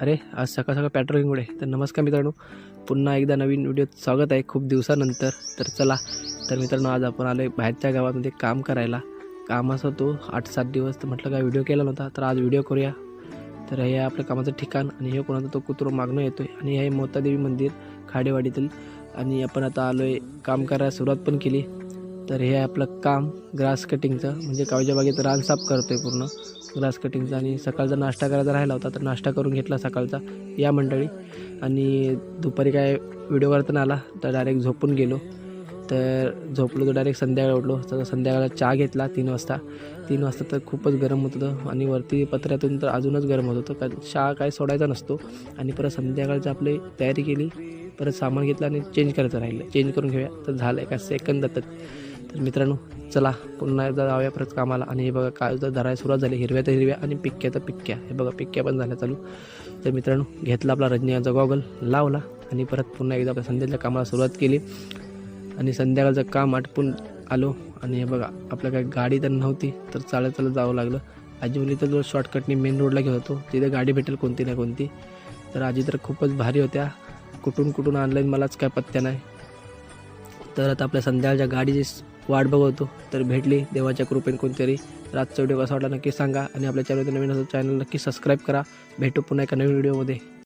अरे आज सकाळ सकाळ पेट्रोलिंगमुळे तर नमस्कार मित्रांनो पुन्हा एकदा नवीन व्हिडिओत स्वागत आहे. खूप दिवसानंतर. तर चला तर मित्रांनो आज आपण आलो आहे बाहेरच्या गावामध्ये काम करायला. काम असं तो आठ सात दिवस तर म्हटलं काय व्हिडिओ केला नव्हता तर आज व्हिडिओ करूया. तर हे आपल्या आपलं कामाचं ठिकाण आणि हे कोणाचा तो कुत्रो मागणं येतो आहे आणि हे मोतादेवी मंदिर खाडेवाडीतील. आणि आपण आता आलो आहे काम करायला सुरुवात पण केली. तर हे आपलं काम ग्रास कटिंगचं म्हणजे कावच्या बागेत रान साफ करतो आहे पूर्ण. ग्रास कटिंगचा आणि सकाळचा नाश्ता करायचा राहिला होता तर नाश्ता करून घेतला सकाळचा या मंडळी. आणि दुपारी काय व्हिडिओ करताना आला तर डायरेक्ट झोपून गेलो. तर झोपलो तर डायरेक्ट संध्याकाळी उठलो. तर संध्याकाळला चहा घेतला तीन वाजता. तीन वाजता तर खूपच गरम होत होतं आणि वरती पत्र्यातून तर अजूनच गरम होत होतं. कारण चहा काय सोडायचा नसतो. आणि परत संध्याकाळचं आपली तयारी केली परत सामान घेतलं आणि चेंज करायचं राहिलं. चेंज करून घेऊया. तर झालं एका सेकंद जातात तर मित्रांनो चला पुन्हा एकदा जाऊया परत कामाला. आणि हे बघा काय धरायला सुरुवात झाली. हिरव्या तर हिरव्या आणि पिक्क्या तर पिक्क्या हे बघा पिक्क्या पण झाल्या चालू. तर मित्रांनो घेतला आपला रजनीकांचा गॉगल लावला. आणि परत पुन्हा एकदा आपल्या संध्याच्या कामाला सुरुवात केली. आणि संध्याकाळचं काम आटपून आलो. आणि हे बघा आपल्या काय गाडी तर नव्हती तर चालत चालत जावं लागलं. आजी मुली तर जो शॉर्टकटनी मेन रोडला घेत होतो तिथे गाडी भेटेल कोणती ना कोणती. तर आजी तर खूपच भारी होत्या. कुठून कुठून आणलं मलाच काय पत्त्या नाही. तर आता आपल्या संध्याकाळच्या गाडीची वाट बघवतो. तर भेटली देवाच्या कृपेने कोणतरी. रातचा व्हिडिओ कसा वाटला नक्की सांगा. आणि आपल्या चॅनल नवीन असं चॅनल नक्की सबस्क्राईब करा. भेटू पुन्हा एका नवीन व्हिडिओमध्ये